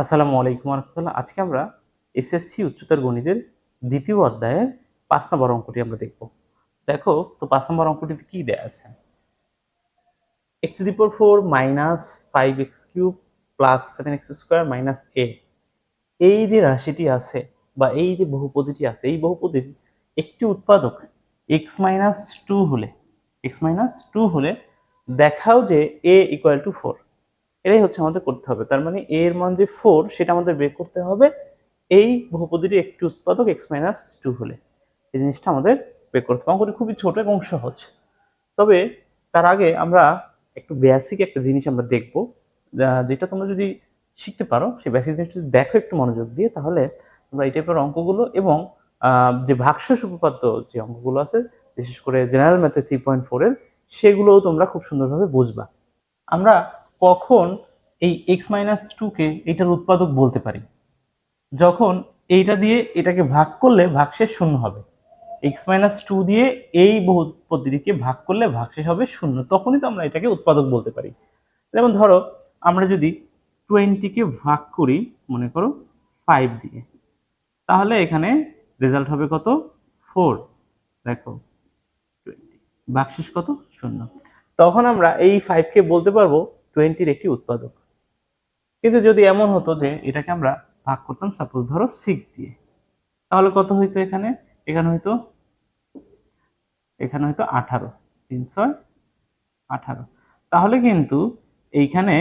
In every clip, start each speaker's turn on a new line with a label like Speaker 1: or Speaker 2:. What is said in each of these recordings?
Speaker 1: আসসালামু আলাইকুম রহমতুল্লাহ আজকে আমরা এসএসসি উচ্চতর গণিতের দ্বিতীয় অধ্যায়ের পাঁচ নম্বর অঙ্কটি আমরা দেখব। দেখো, তো পাঁচ নম্বর অঙ্কটিতে কী দেয়া আছে? X to four minus five x cube plus seven x square minus a এই যে রাশিটি আছে বা এই যে বহুপদীটি আছে, এই বহুপদীর একটি উৎপাদক এক্স মাইনাস টু হলে এক্স মাইনাস টু হলে দেখাও যে এ ইকুয়াল টু ফোর এটাই হচ্ছে আমাদের করতে হবে। তার মানে a এর মান যে ফোর সেটা আমাদের বের করতে হবে এই বহুপদীর একটি উৎপাদক এক্স মাইনাস টু হলে। এই জিনিসটা আমাদের বের করতে হবে। অঙ্কটি খুবই ছোট এবং সহজ। তবে তার আগে আমরা একটু বেসিক একটা জিনিস আমরা দেখব। যেটা তোমরা যদি শিখতে পারো, সেই বেসিক জিনিসটা যদি দেখো একটু মনোযোগ দিয়ে, তাহলে তোমরা এই টাইপের অঙ্কগুলো এবং যে ভাগশেষ উপপাদ্য যে অঙ্কগুলো আছে, বিশেষ করে জেনারেল ম্যাথে থ্রি পয়েন্ট ফোরের সেগুলোও তোমরা খুব সুন্দরভাবে বুঝবা। আমরা কখন এই এক্স মাইনাস টুকে এটার উৎপাদক বলতে পারি? যখন এইটা দিয়ে এটাকে ভাগ করলে ভাগশেষ শূন্য হবে। এক্স মাইনাস টু দিয়ে এই বহু পদ্ধতিকে ভাগ করলে ভাগশেষ হবে শূন্য। তখনই তো আমরা এটাকে উৎপাদক বলতে পারি। যেমন ধরো, আমরা যদি টোয়েন্টিকে ভাগ করি, মনে করো ফাইভ দিয়ে, তাহলে এখানে রেজাল্ট হবে কত? ফোর দেখো টোয়েন্টি ভাগশেষ কত? শূন্য। তখন আমরা এই ফাইভকে বলতে পারব টোয়েন্টির একটি উৎপাদক। কিন্তু যদি এমন হতো যে এটাকে আমরা ভাগ করতাম সাপোজ ধরো সিক্স দিয়ে, তাহলে কত হইতো এখানে? এখানে হয়তো এখানে হয়তো আঠারো তিন ছয় আঠারো। তাহলে কিন্তু এইখানে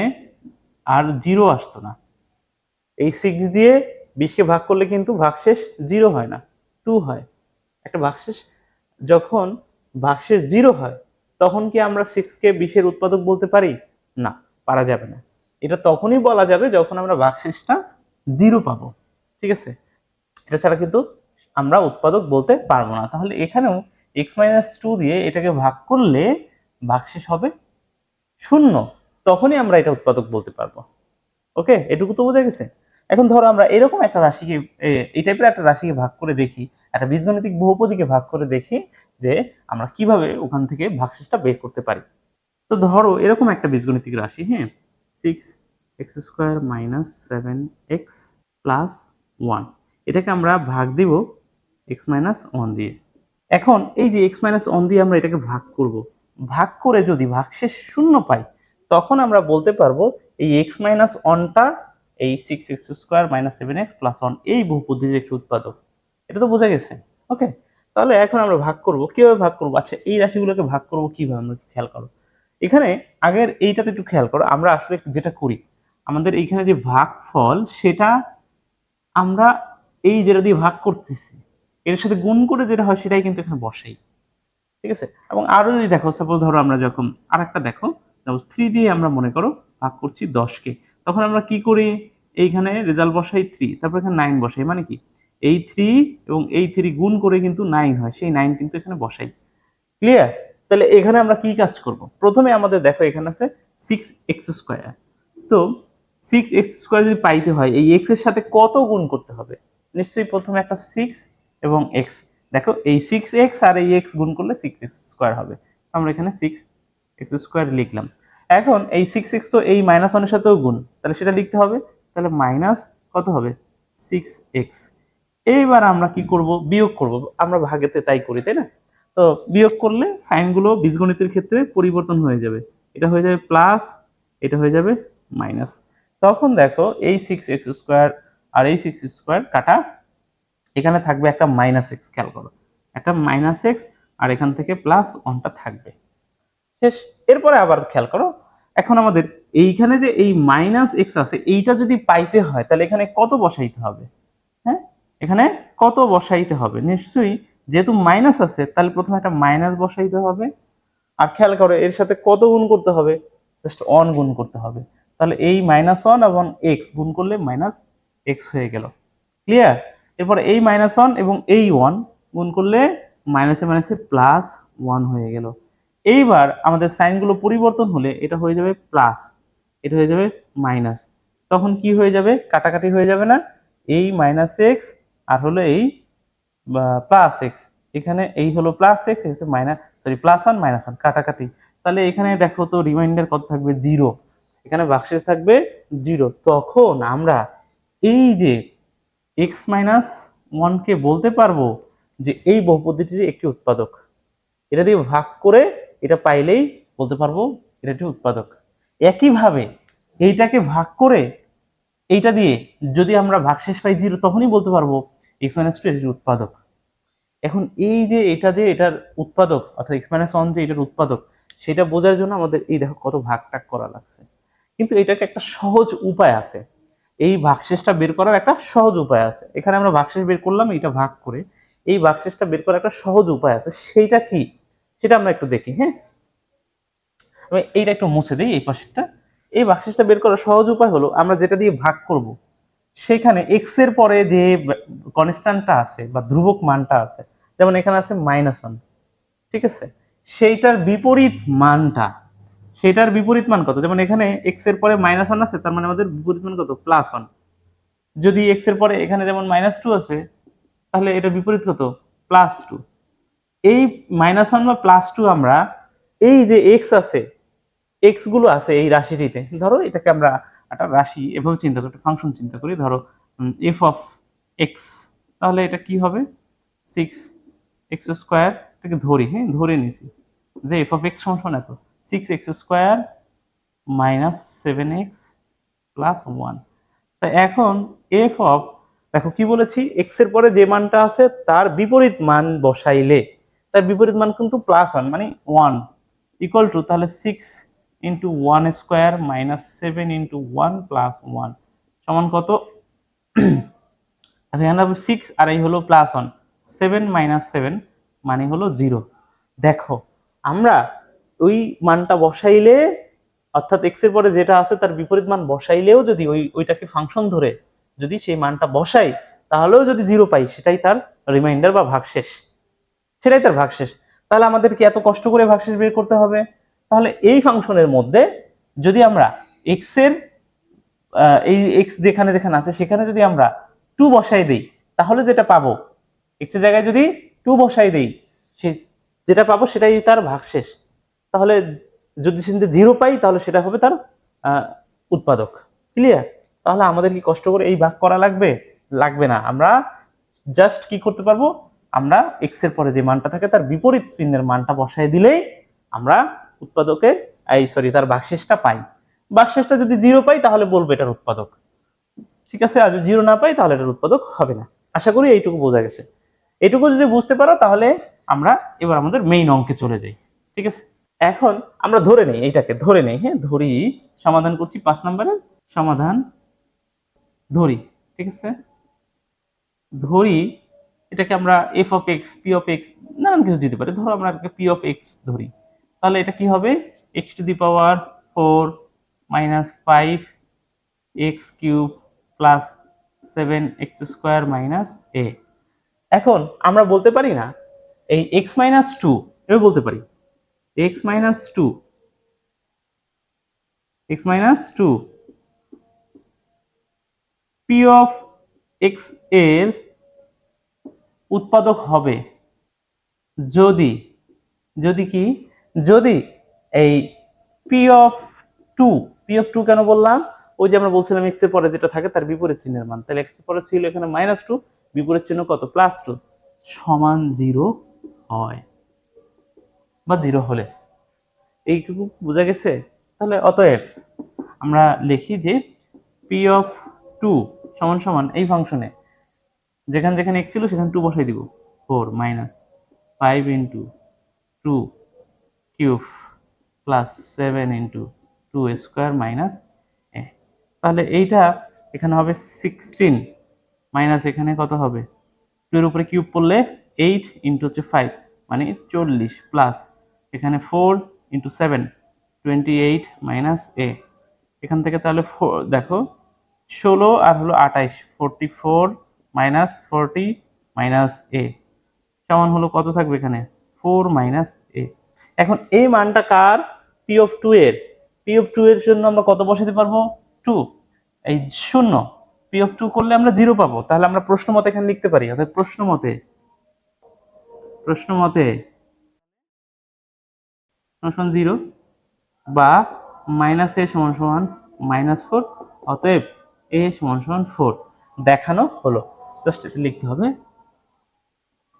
Speaker 1: আর জিরো আসতো না। এই সিক্স দিয়ে বিশকে ভাগ করলে কিন্তু ভাগশেষ জিরো হয় না টু হয়। একটা ভাগশেষ যখন ভাগশেষ জিরো হয়, তখন কি আমরা সিক্সকে বিশের উৎপাদক বলতে পারি? না, পারা যাবে না। এটা তখনই বলা যাবে যখন আমরা ভাগশেষটা জিরো পাবো, ঠিক আছে? এটা ছাড়া কিন্তু আমরা উৎপাদক বলতে পারব না। তাহলে এখানেও এক্স মাইনাস টু দিয়ে এটাকে ভাগ করলে ভাগশেষ হবে শূন্য। তখনই আমরা এটা উৎপাদক বলতে পারব। ওকে? এটুকু তো বোঝা গেছে? এখন ধরো আমরা এরকম একটা রাশিকে এই টাইপের একটা রাশিকে ভাগ করে দেখি, একটা বীজগণিতিক বহুপদীকে ভাগ করে দেখি যে আমরা কীভাবে ওখান থেকে ভাগশেষটা বের করতে পারি। তো ধরো, এরকম একটা বীজগণিতিক রাশি হ্যাঁ? Six x square minus seven x plus one এটাকে আমরা ভাগ দিব এক্স মাইনাস ওয়ান দিয়ে। এখন এই যে এক্স মাইনাস ওয়ান দিয়ে আমরা এটাকে ভাগ করব, ভাগ করে যদি ভাগশেষ শূন্য পাই, তখন আমরা বলতে পারব এই এক্স মাইনাস ওয়ানটা এই six x square minus seven x plus one এই বহুপদ্ধতির একটি উৎপাদক। এটা তো বোঝা গেছে? ওকে তাহলে এখন আমরা ভাগ করব, কীভাবে ভাগ করব? আচ্ছা এই রাশিগুলোকে ভাগ করব কীভাবে? আমরা খেয়াল করো। এখানে আগের এইটাতে একটু খেয়াল করো, আমরা আসলে যেটা করি, আমাদের এইখানে যে ভাগ ফল সেটা আমরা এই যেটা দিয়ে ভাগ করতেছি, এর সাথে গুণ করে যেটা হয় সেটাই কিন্তু এখানে বসাই, ঠিক আছে? এবং আরও যদি দেখো সাপোজ ধরো আমরা যখন আর একটা দেখো থ্রি দিয়ে আমরা মনে করো ভাগ করছি দশকে, তখন আমরা কি করি? এইখানে রেজাল্ট বসাই থ্রি তারপর এখানে নাইন বসাই মানে কি? এই থ্রি এবং এই থ্রি গুণ করে কিন্তু নাইন হয়, সেই নাইন কিন্তু এখানে বসাই ক্লিয়ার তাহলে এখানে আমরা কি কাজ করব? প্রথমে আমাদের দেখো এখানে আছে সিক্স এক্স স্কোয়ার তো সিক্স এক্স স্কোয়ার যদি পাইতে হয়, এই এক্সের সাথে কত গুণ করতে হবে? নিশ্চয়ই প্রথমে একটা সিক্স এবং এক্স দেখো, এই সিক্স এক্স আর এই এক্স গুণ করলে সিক্স এক্স স্কোয়ার হবে। আমরা এখানে সিক্স এক্স স্কোয়ার লিখলাম। এখন এই সিক্স এক্স তো এই মাইনাস ওয়ানের সাথেও গুণ। তাহলে সেটা লিখতে হবে। তাহলে মাইনাস কত হবে? সিক্স এক্স এইবার আমরা কি করব? বিয়োগ করব। আমরা ভাগেতে তাই করি, তাই না? তো বিয়োগ করলে সাইনগুলো বীজগণিতের ক্ষেত্রে পরিবর্তন হয়ে যাবে। এটা হয়ে যাবে প্লাস এটা হয়ে যাবে মাইনাস তখন দেখো এই সিক্স এক্স স্কোয়ার আর এই সিক্স স্কোয়ার কাটা, এখানে থাকবে একটা মাইনাস এক্স খেয়াল করো। একটা মাইনাস এক্স আর এখান থেকে প্লাস ওয়ানটা থাকবে। শেষ। এরপরে আবার খেয়াল করো, এখন আমাদের এইখানে যে এই মাইনাস এক্স আছে, এইটা যদি পাইতে হয়, তাহলে এখানে কত বসাইতে হবে? হ্যাঁ? এখানে কত বসাইতে হবে? নিশ্চয়ই যেহেতু মাইনাস আছে, তাহলে প্রথমে একটা মাইনাস বসাইতে হবে। আর খেয়াল করো, এর সাথে কত গুণ করতে হবে? জাস্ট অন গুণ করতে হবে। তাহলে এই মাইনাস ওয়ান এবং এক্স গুণ করলে মাইনাস এক্স হয়ে গেল। ক্লিয়ার এরপর এই মাইনাস ওয়ান এবং এই ওয়ান গুণ করলে মাইনাসে মাইনাসে প্লাস ওয়ান হয়ে গেল। এইবার আমাদের সাইনগুলো পরিবর্তন হলে এটা হয়ে যাবে প্লাস এটা হয়ে যাবে মাইনাস তখন কি হয়ে যাবে? কাটাকাটি হয়ে যাবে না? এই মাইনাস এক্স আর হলো এই প্লাস এক্স এখানে এই হলো প্লাস এক্স হচ্ছে minus sorry plus one minus one কাটাকাটি। তাহলে এখানে দেখো তো রিমাইন্ডার কত থাকবে? জিরো এখানে বাক্সেস থাকবে জিরো তখন আমরা এই যে এক্স মাইনাস ওয়ানকে বলতে পারব যে এই বহুপদীটির একটি উৎপাদক। এটা দিয়ে ভাগ করে এটা পাইলেই বলতে পারব এটা একটি উৎপাদক। একইভাবে এইটাকে ভাগ করে এইটা দিয়ে যদি আমরা ভাগশেষ পাই জিরো তখনই বলতে পারব এক্স মাইনাস টু এটির উৎপাদক। এখন এই যে এটা যে এটার উৎপাদক, অর্থাৎ এক্স মাইনাস ওয়ান যে এটার উৎপাদক, সেটা বোঝার জন্য আমাদের এই দেখো কত ভাগ টাগ করা লাগছে। কিন্তু এটাকে একটা সহজ উপায় আছে। এই ভাগশেষটা বের করার একটা সহজ উপায় আছে। এখানে আমরা ভাগশেষ বের করলাম এটা ভাগ করে। এই ভাগশেষটা বের করার একটা সহজ উপায় আছে। সেইটা কি? সেটা আমরা একটু দেখি হ্যাঁ? এইটা একটু মুছে দিই, এই পাশেরটা। এই ভাগশেষটা বের করার সহজ উপায় হলো, আমরা যেটা দিয়ে ভাগ করব সেখানে এক্সের পরে যে কনস্ট্যান্টটা আছে বা ধ্রুবক মানটা আছে, যেমন এখানে আছে মাইনাস ওয়ান ঠিক আছে? সেইটার বিপরীত মানটা সেটার বিপরীত মান কত? যেমন এখানে এক্সের পরে মাইনাস ওয়ান আছে, তার মানে আমাদের বিপরীত মান কত? প্লাস ওয়ান যদি এক্সের পরে এখানে যেমন মাইনাস টু আছে, তাহলে এটার বিপরীত কত? প্লাস টু এই মাইনাস ওয়ান বা প্লাস টু আমরা, এই যে এক্স আছে এক্সগুলো আছে এই রাশিটিতে, ধরো এটাকে আমরা একটা রাশি এভাবে চিন্তা করি, একটা ফাংশন চিন্তা করি, ধরো এফ অফ এক্স তাহলে এটা কি হবে? সিক্স এক্স স্কোয়ার এটাকে ধরি হ্যাঁ ধরে নিছি যে এফ অফ এক্স সমান এত। Six x square minus seven x plus one তা এখন এফ অফ দেখো কি বলেছি? এক্সের পরে যে মানটা আছে, তার বিপরীত মান বসাইলে, তার বিপরীত মান কিন্তু প্লাস ওয়ান মানে ওয়ান ইকুয়াল টু তাহলে six into one square minus seven into one plus one সমান কত? এখানে সিক্স আর এই হলো plus one seven minus seven মানে হলো জিরো দেখো, আমরা ওই মানটা বসাইলে, অর্থাৎ এক্সের পরে যেটা আছে তার বিপরীত মান বসাইলেও যদি ওই, ওইটাকে ফাংশন ধরে যদি সেই মানটা বসাই, তাহলেও যদি জিরো পাই, সেটাই তার রিমাইন্ডার বা ভাগশেষ। সেটাই তার ভাগশেষ। তাহলে আমাদের কি এত কষ্ট করে ভাগশেষ বের করতে হবে? তাহলে এই ফাংশনের মধ্যে যদি আমরা এক্সের এই এক্স যেখানে যেখানে আছে, সেখানে যদি আমরা টু বসাই দেই, তাহলে যেটা পাবো? এক্সের জায়গায় যদি টু বসাই দেই, সে যেটা পাবো সেটাই তার ভাগশেষ। তাহলে যদি সেখানে জিরো পাই, তাহলে সেটা হবে তার উৎপাদক। ক্লিয়ার তাহলে আমাদের কি কষ্ট করে এই ভাগ করা লাগবে? লাগবে না। আমরা জাস্ট কি করতে পারব? আমরা এক্সের পরে যে মানটা থাকে, তার বিপরীত চিহ্নের মানটা বসায় দিলেই আমরা উৎপাদকের, এই সরি তার ভাগশেষটা পাই। ভাগশেষটা যদি জিরো পাই, তাহলে বলব এটার উৎপাদক। ঠিক আছে? আর জিরো না পাই, তাহলে এটার উৎপাদক হবে না। আশা করি এইটুকু বোঝা গেছে। এইটুকু যদি বুঝতে পারো, তাহলে আমরা এবার আমাদের মেইন অঙ্কে চলে যাই। ঠিক আছে? এখন আমরা ধরে নেই, এইটাকে ধরে নেই হ্যাঁ? ধরি, সমাধান করছি পাঁচ নম্বরের সমাধান ধরি, ঠিক আছে? ধরি, এটাকে আমরা f of x p of x নানান কিছু দিতে পারি। ধরো আমরা পি অফ এক্স ধরি। তাহলে এটা কি হবে? X to the power four minus five x cube plus seven x square minus a এখন আমরা বলতে পারি না, এই এক্স মাইনাস টু এভাবে বলতে পারি x minus two x minus two p of এক্সের উৎপাদক হবে যদি যদি কি? যদি এই p of two p of two কেন বললাম? ওই যে আমরা বলছিলাম এক্সের পরে যেটা থাকে তার বিপরীত চিহ্নের মান। তাহলে এক্সের পরে ছিল এখানে মাইনাস টু বিপরীত চিহ্ন কত? প্লাস টু সমান জিরো হয়। বা জিরো হলে। এইটুকু বোঝা গেছে? তাহলে অতএব আমরা লিখি যে পি অফ টু সমান সমান এই ফাংশনে যেখানে যেখানে এক্স ছিল সেখানে টু বসাই দিব। Four minus five into two cube plus seven into two square minus a. তাহলে এইটা এখানে হবে সিক্সটিন, মাইনাস এখানে কত হবে? টু এর উপরে কিউব পড়লে এইট ইন্টু হচ্ছে ফাইভ মানে চল্লিশ প্লাস এখানে four into seven, twenty eight minus a. এখান থেকে তাহলে দেখো, ষোলো আর হলো আঠাইশ, forty four minus forty minus a. সমান হলো কত থাকবে এখানে? Four minus a. এখন এই মানটা কার? পি অফ টু এর। পি অফ টু এর জন্য আমরা কত বসাতে পারব? টু এই শূন্য। পি অফ টু করলে আমরা জিরো পাবো। তাহলে আমরা প্রশ্ন মতে এখানে লিখতে পারি। অর্থাৎ প্রশ্ন মতে। প্রশ্ন মতে সমান জিরো বা মাইনাস এ সমান সমান মাইনাস ফোর অতএব এ সমান সমান ফোর দেখানো হলো। জাস্ট এটা লিখতে হবে।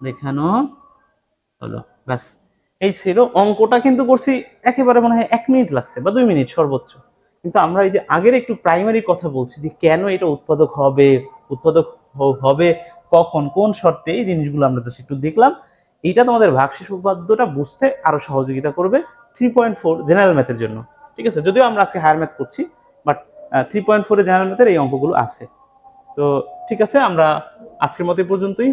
Speaker 1: দেখানো হলো। ব্যাস। এই ছিল অঙ্কটা কিন্তু করছি একেবারে মনে হয় এক মিনিট লাগছে বা দুই মিনিট সর্বোচ্চ। কিন্তু আমরা এই যে আগের একটু প্রাইমারি কথা বলছি যে কেন এটা উৎপাদক হবে উৎপাদক হবে, কখন, কোন শর্তে এই জিনিসগুলো আমরা জাস্ট একটু দেখলাম। এইটা তোমাদের ভাগশেষ উপপাদ্যটা বুঝতে আরও সহযোগিতা করবে থ্রি পয়েন্ট ফোর জেনারেল ম্যাথের জন্য, ঠিক আছে? যদিও আমরা আজকে হায়ার ম্যাথ করছি বাট থ্রি পয়েন্ট ফোরে জেনারেল ম্যাথের এই অঙ্কগুলো আছে। তো ঠিক আছে, আমরা আজকের মতো পর্যন্তই।